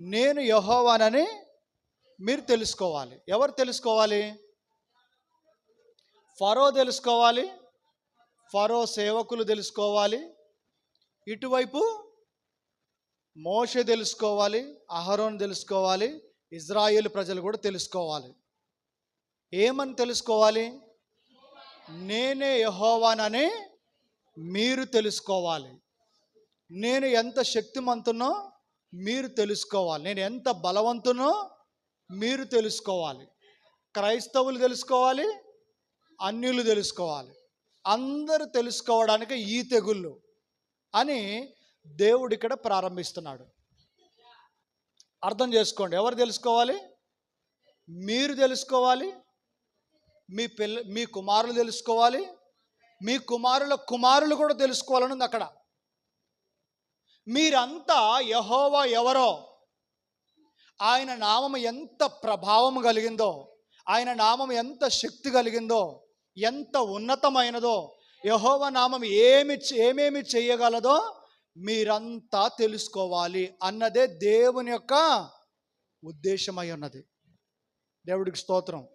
నేను యహోవానని మీరు తెలుసుకోవాలి. ఎవరు తెలుసుకోవాలి? ఫరో తెలుసుకోవాలి. ఫరో సేవకులు తెలుసుకోవాలి. ఇటువైపు మోష తెలుసుకోవాలి. అహరోన్ తెలుసుకోవాలి. ఇజ్రాయేల్ ప్రజలు కూడా తెలుసుకోవాలి. ఏమని తెలుసుకోవాలి? నేనే యహోవానని మీరు తెలుసుకోవాలి. నేను ఎంత శక్తిమంతున్నో మీరు తెలుసుకోవాలి. నేను ఎంత బలవంతునో మీరు తెలుసుకోవాలి. క్రైస్తవులు తెలుసుకోవాలి అన్యులు తెలుసుకోవాలి. అందరూ తెలుసుకోవడానికి ఈ తెగుళ్ళు అని దేవుడు ఇక్కడ ప్రారంభిస్తున్నాడు. అర్థం చేసుకోండి. ఎవరు తెలుసుకోవాలి? మీరు తెలుసుకోవాలి. మీ పిల్ల మీ కుమారులు తెలుసుకోవాలి. మీ కుమారుల కుమారులు కూడా తెలుసుకోవాలని ఉంది అక్కడ. మీరంతా యహోవా ఎవరో? ఆయన నామం ఎంత ప్రభావం కలిగిందో ఆయన నామం ఎంత శక్తి కలిగిందో ఎంత ఉన్నతమైనదో యహోవ నామం ఏమి ఏమేమి చేయగలదో మీరంతా తెలుసుకోవాలి అన్నదే దేవుని యొక్క ఉద్దేశమై ఉన్నది. దేవుడికి స్తోత్రం.